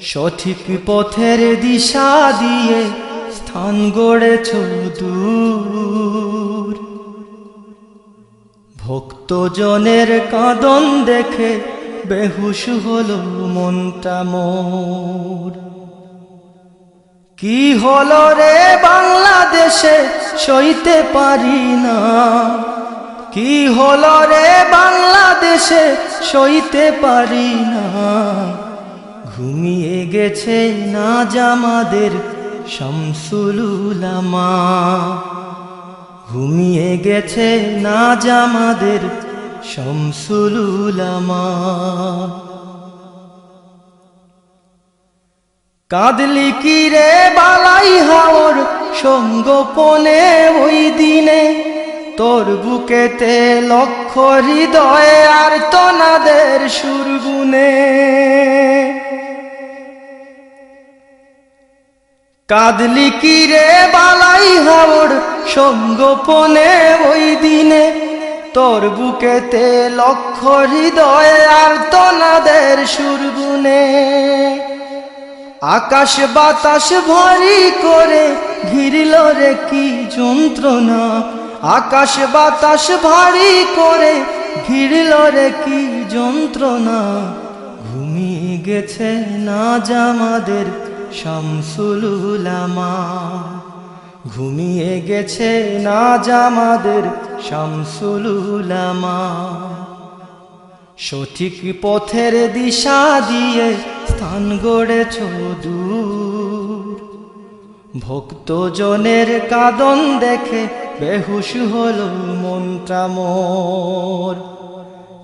সঠিক পথের দিশা দিয়ে স্থান গড়েছ দূর। ভক্তজনের কাঁদন দেখে বেহুশ হলো মনটা মোর। কি হলো রে বাংলাদেশে সইতে পারি না? কি হলো রে বাংলাদেশে সইতে পারি না? ঘুমিয়ে গেছে না জামাদের শামসুলুলামা ঘুমিয়ে গেছে না জামাদের শামসুলুলামা কাঁদলি কি রে বালাই হাওর সঙ্গোপনে ওই দিনে? তোর বুকেতে লক্ষ হৃদয় আর তনাদের সুরগুনে। কাঁদলি কি রে বালাই হাওর? সঙ্গোপনে ওই দিনে তোর বুকেতে লক্ষ হৃদয় আর তনাদের সুরগুনে। আকাশ বাতাস ভারী করে ঘিরল রে কি যন্ত্রণা? আকাশ বাতাস ভারী করে ঘিরল রে কি যন্ত্রণা? ঘুমিয়ে গেছে না জামাদের শামসুলুলামা ঘুমিয়ে গেছে না জামাদের শামসুলুলামা সঠিক পথের দিশা দিয়ে স্থান গড়েছ দূর। ভক্তজনের কাদন দেখে বেহুশ হলো মনটা মোর।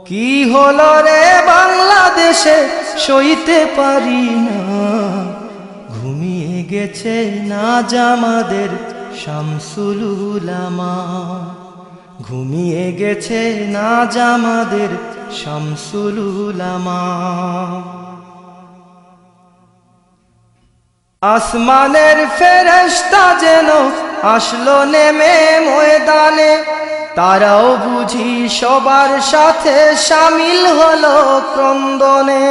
কি হল রে বাংলাদেশে সইতে পারি না? গেছে না জামাদের শামসুলুলামা ঘুমিয়ে গেছে না জামাদের শামসুলুলামা আসমানের ফেরেশতা যেন আসলো নেমে ময়দানে, তারাও বুঝি সবার সাথে সামিল হলো ক্রন্দনে।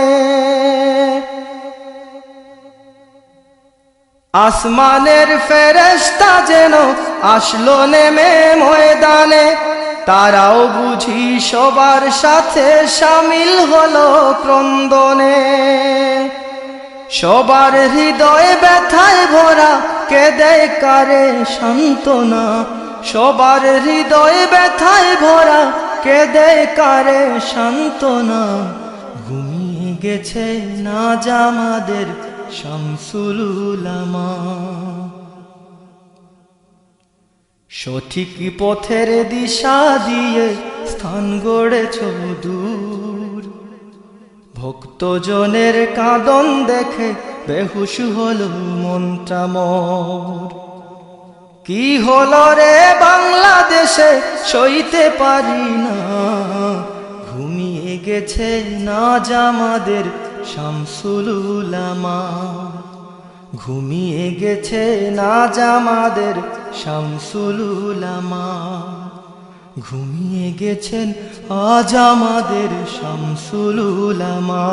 আসমানের ফেরেশতা যেন আসলো নেমে ময়দানে, তারাও বুঝি সবার সাথে সামিল হলো ক্রন্দনে। সবার হৃদয় ব্যথায় ভরা, কেঁদে কারে সান্ত্বনা। সবার হৃদয় ব্যথায় ভরা, কেঁদে কারে সান্ত্বনা। ঘুমিয়ে গেছে না জামাদের শামসুলুলামা সঠিক পথের দিশা দিয়ে স্থান গড়েছ দূর। ভক্তজনের কাঁদন দেখে বেহুশ হলো মনটা মোর। কি হলো রে বাংলাদেশে সইতে পারি না। ঘুমিয়ে গেছে না জামাদের শামসুলুলামা ঘুমিয়ে গেছে না জামাদের শামসুলুলামা ঘুমিয়ে গেছেন আজ আমাদের শামসুলুলামা